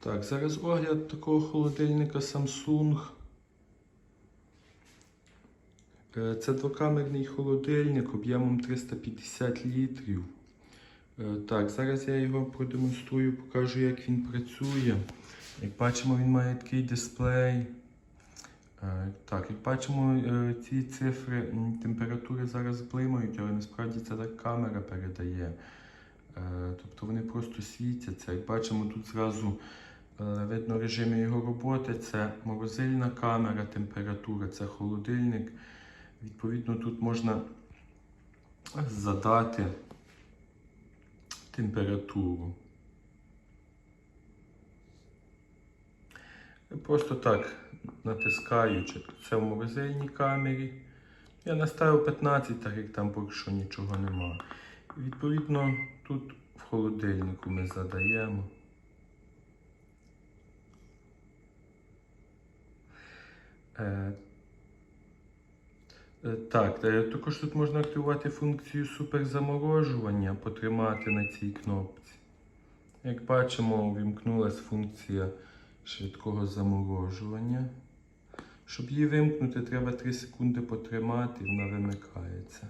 Так, зараз огляд такого холодильника Samsung. Е, Це двокамерний холодильник об'ємом 350 літрів. Е, Так, зараз я його продемонструю, покажу, як він працює. Як бачимо, він має такий дисплей. Е, Так, як бачимо, ці цифри температури зараз блимають, але насправді це так камера передає. Тобто вони просто світяться. Як бачимо, тут зразу видно режими його роботи. Це морозильна камера, температура, це холодильник. Відповідно, тут можна задати температуру. Просто так натискаючи. Це в морозильній камері. Я наставив 15, так як там поки що нічого нема. Відповідно, тут в холодильнику ми задаємо. Е, е, Так, е, також тут можна активувати функцію суперзаморожування, потримати на цій кнопці. Як бачимо, увімкнулася функція швидкого заморожування. Щоб її вимкнути, треба 3 секунди потримати, і вона вимикається.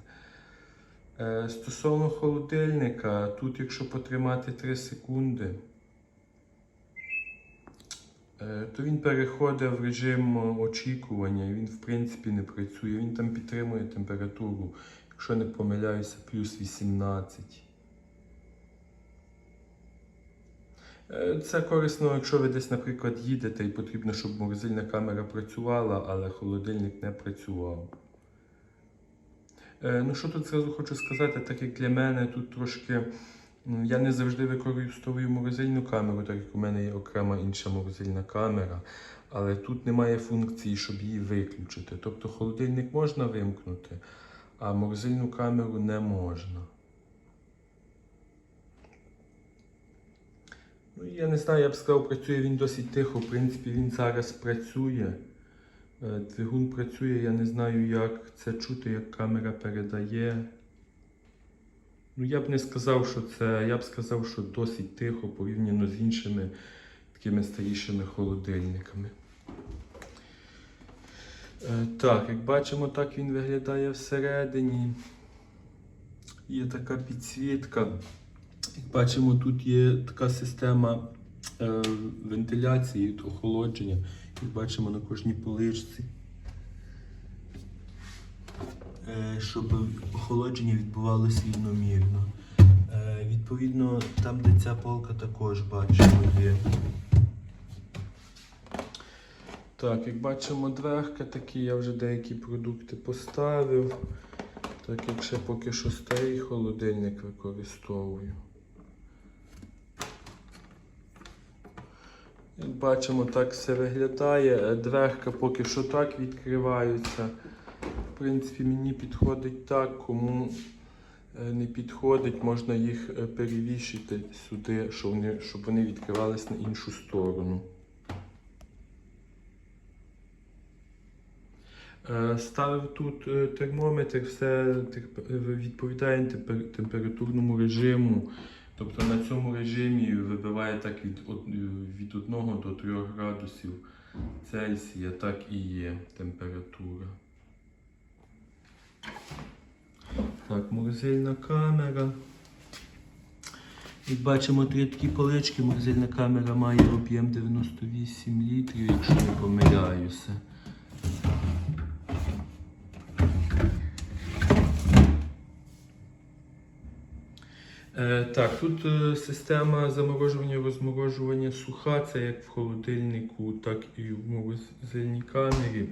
Е, Стосовно холодильника, тут, якщо потримати 3 секунди, е, то він переходить в режим очікування він, в принципі, не працює. Він там підтримує температуру, якщо не помиляюся, плюс 18. Е, Це корисно, якщо ви десь, наприклад, їдете і потрібно, щоб морозильна камера працювала, але холодильник не працював. Е, Ну, що тут зразу хочу сказати, так як для мене тут трошки. М, Я не завжди використовую морозильну камеру, так як у мене є окрема інша морозильна камера, але тут немає функції, щоб її виключити. Тобто холодильник можна вимкнути, а морозильну камеру не можна. Ну, я не знаю, я б сказав, працює він досить тихо. В принципі, він зараз працює. Е, Двигун працює, я не знаю, як це чути, як камера передає. Ну, я б не сказав, що це. Я б сказав, що досить тихо порівняно з іншими такими старішими холодильниками. Е, Так, як бачимо, так він виглядає всередині. Є така підсвітка. Як бачимо, тут є така система е, вентиляції, охолодження. Як бачимо на кожній поличці. Е, щоб охолодження відбувалося рівномірно. Е, відповідно, там, де ця полка також бачимо є. Так, як бачимо, дверка такі, я вже деякі продукти поставив. Так як ще поки що старий холодильник використовую. Як бачимо, так все виглядає. Е, Дверка поки що так відкриваються. Принципі, мені підходить так, кому е, не підходить, можна їх е, перевішити сюди, щоб вони, щоб вони відкривались на іншу сторону. Е, Ставив тут термометр, все відповідає температурному режиму. Тобто на цьому режимі вибиває так від, від 1 до 3 градусів Цельсія, так і є температура. Так, морозильна камера. Як бачимо, три такі полички. Морозильна камера має об'єм 98 літрів, якщо не помиляюся. Е, так, тут е, система заморожування розморожування суха, це як в холодильнику, так і в морозильній камері.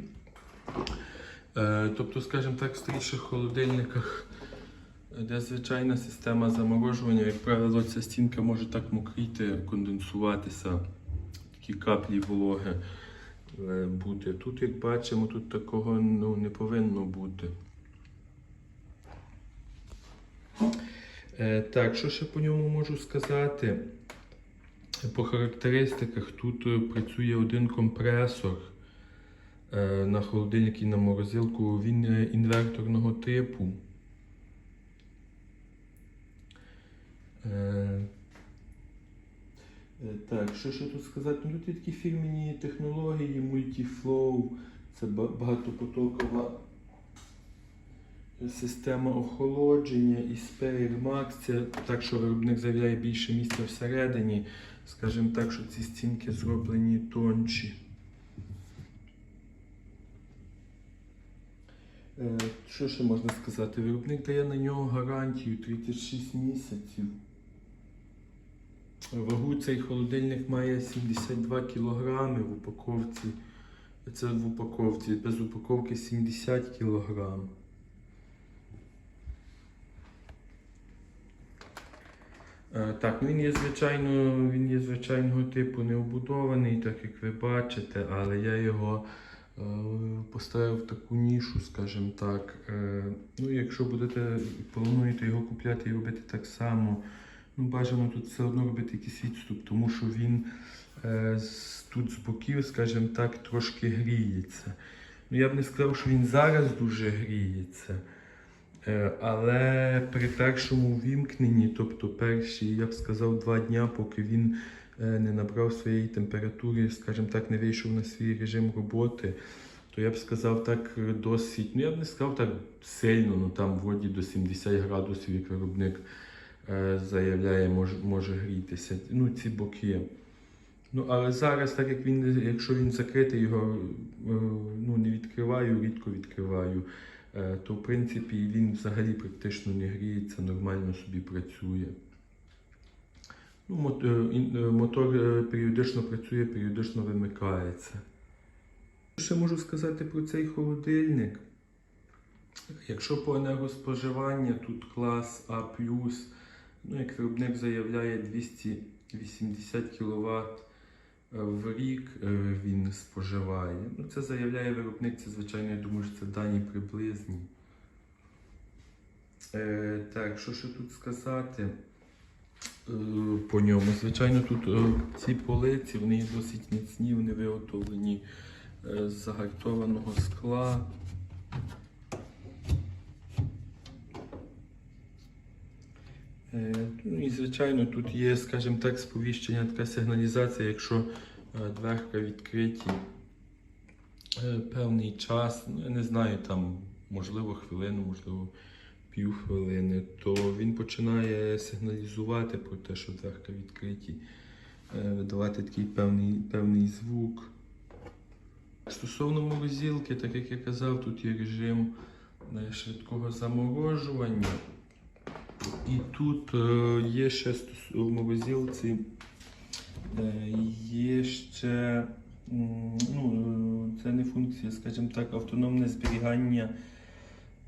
Е, тобто, скажімо так, в старіших холодильниках, е, де звичайна система заморожування, як правило, ця стінка може так мокріти, конденсуватися, такі каплі вологи бути. Тут, як бачимо, тут такого ну, не повинно бути. Е, Так, що ще по ньому можу сказати? По характеристиках тут працює один компресор на холодильник і на морозилку. Він е, інверторного типу. Е, Е, Так, що ще тут сказати? Ну, тут є такі фірмені технології, Multiflow, це багатопотокова система охолодження і Max, це так, що виробник заявляє більше місця всередині. Скажімо так, що ці стінки зроблені тонші. Що ще можна сказати? Виробник дає на нього гарантію 36 місяців. Вагу цей холодильник має 72 кг в упаковці. Це в упаковці, без упаковки 70 кг. Е, Так, він є звичайно, він є звичайного типу необудований, так як ви бачите, але я його е, поставив таку нішу, скажімо так. Е, ну, якщо будете плануєте його купляти і робити так само, ну бажано тут все одно робити якийсь відступ, тому що він е, тут з боків, скажімо так, трошки гріється. Ну, я б не сказав, що він зараз дуже гріється. Е, Але при першому вімкненні, тобто перші, я б сказав, два дня, поки він е, не набрав своєї температури, скажімо так, не вийшов на свій режим роботи, то я б сказав так е, досить, ну я б не сказав так сильно, ну там вроді до 70 градусів, як виробник е, заявляє, може, може грітися. Ну, ці боки. Ну, але зараз, так як він, якщо він закритий, його е, ну, не відкриваю, рідко відкриваю е, то в принципі він взагалі практично не гріється, нормально собі працює. Ну, е, е, мотор е, періодично працює, періодично вимикається. Ще можу сказати про цей холодильник. Якщо по енергоспоживанню тут клас А, ну, як виробник заявляє 280 кВт в рік він споживає. Ну, це заявляє виробник, це звичайно, я думаю, що це дані приблизні. Е, так, що ще тут сказати по ньому? Звичайно, тут е, ці полиці, вони досить міцні, вони виготовлені е, з загартованого скла. Е, Ну і звичайно тут є, скажімо так, сповіщення, така сигналізація, якщо е, дверка відкриті е, певний час, ну я не знаю, там можливо хвилину, можливо півхвилини, то він починає сигналізувати про те, що дверка відкриті, е, видавати такий певний, певний звук. Стосовно морозилки, так як я казав, тут є режим е, швидкого заморожування. І тут е, є ще в морозилці є ще ну, це не функція, скажімо так, автономне зберігання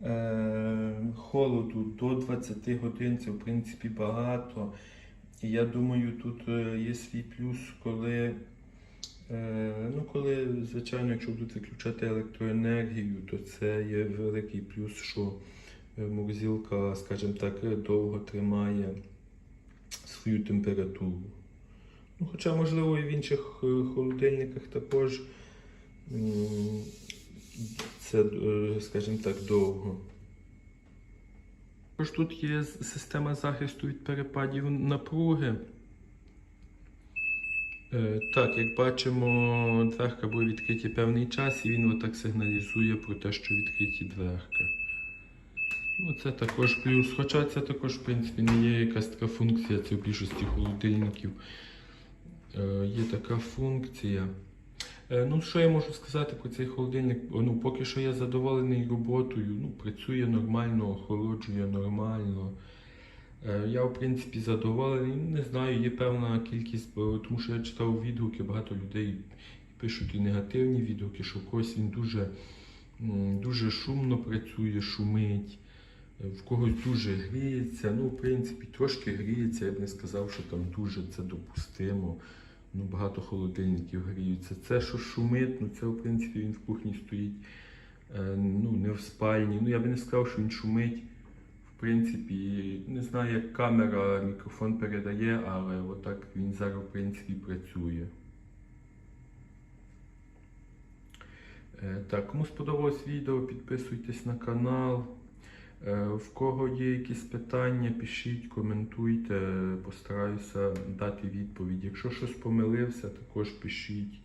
е, холоду до 20 годин. Це в принципі багато. Я думаю, тут е, є свій плюс, коли, е, ну, коли, звичайно, якщо будуть виключати електроенергію, то це є великий плюс, що морозилка, скажімо так, довго тримає свою температуру. Ну, хоча, можливо, і в інших холодильниках також це, е, скажімо так, довго. Також тут є система захисту від перепадів напруги. Е, Так, як бачимо, дверка буде відкриті певний час, і він отак сигналізує про те, що відкриті дверка. Ну, це також плюс. Хоча це також, в принципі, не є якась така функція, це в більшості холодильників. Е, є така функція. Е, ну, що я можу сказати про цей холодильник? Ну, поки що я задоволений роботою. Ну, працює нормально, охолоджує нормально. Е, я, в принципі, задоволений. Не знаю, є певна кількість, тому що я читав відгуки, багато людей пишуть і негативні відгуки, що в когось він дуже, дуже шумно працює, шумить. В когось дуже гріється. Ну, в принципі, трошки гріється. Я б не сказав, що там дуже це допустимо. Ну, багато холодильників гріються. Це, що шумить, ну це в принципі він в кухні стоїть. Е, ну, не в спальні. Ну, я би не сказав, що він шумить. В принципі, не знаю, як камера, мікрофон передає, але отак він зараз, в принципі, працює. Е, Так, кому сподобалось відео, підписуйтесь на канал. Е, В кого є якісь питання, пишіть, коментуйте, постараюся дати відповідь. Якщо щось помилився, також пишіть.